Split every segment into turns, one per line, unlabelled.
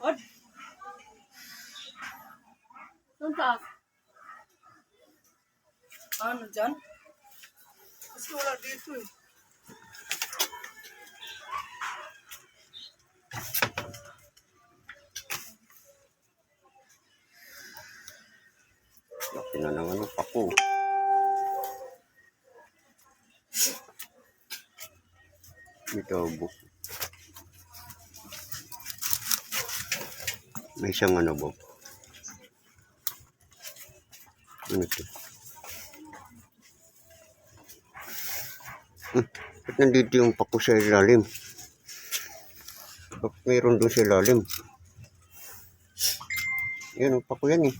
Od. Doon taas. Ano dyan? Kasi wala dito eh.
Laki na pako. Ito, bu. May isang ano, bu. Ano ito? Hmm, ba't nandito yung pako sa ilalim? Bakit mayroon doon sa ilalim? Yan, ang pako yan eh.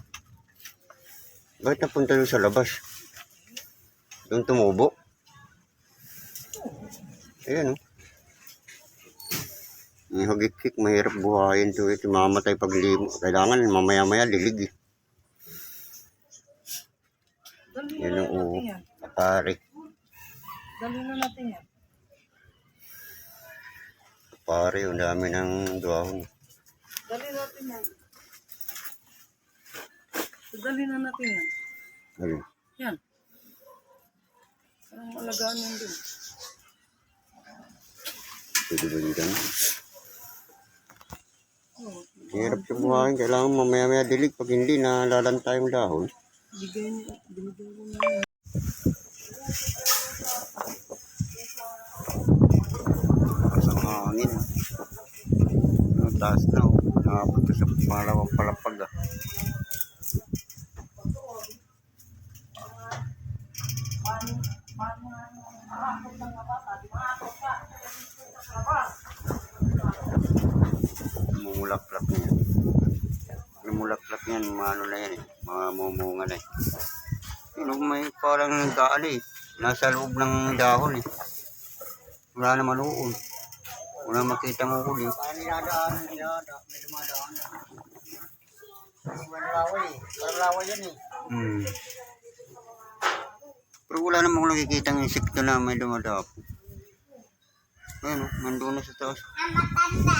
Bakit napunta doon sa labas? Doon tumubo? Ayan oh. Yung hagikik, mahirap buhayin to. Ito mamatay pag hindi mo. Kailangan mamaya-maya lilig eh.
Dali
Yan
na
ang
yan.
Kapare.
Dali na natin yan.
Kapare, ang dami ng duwahon.
Dali natin yan. Dali na natin yan.
Ayun.
Yan. Parang alagaan yan din.
Pwede ba dito?
Oh,
Hirap sa buhayin. Kailangan mamaya-maya dilig. Pag hindi, nalalanta yung dahon.
bigay niyo, binigyan ko na.
Isang hangin. Ang taas na. oh. Nakapunta sa malawang palapag ah. Mumulaklak niya. Niyan, mga ano na yan eh. Mga mumunga na eh. Yun, may parang gaali eh. Nasa loob ng dahon eh. Wala naman uon. Wala makita mo huli.
Parang ninadaan, ninadaan, may dumadaan. Parang laway eh. Parang laway yan eh.
Hmm. Pero wala namang nakikita ng insekto na may dumadapo. Ayun, oh, nandun na sa taas.
Ang matanda.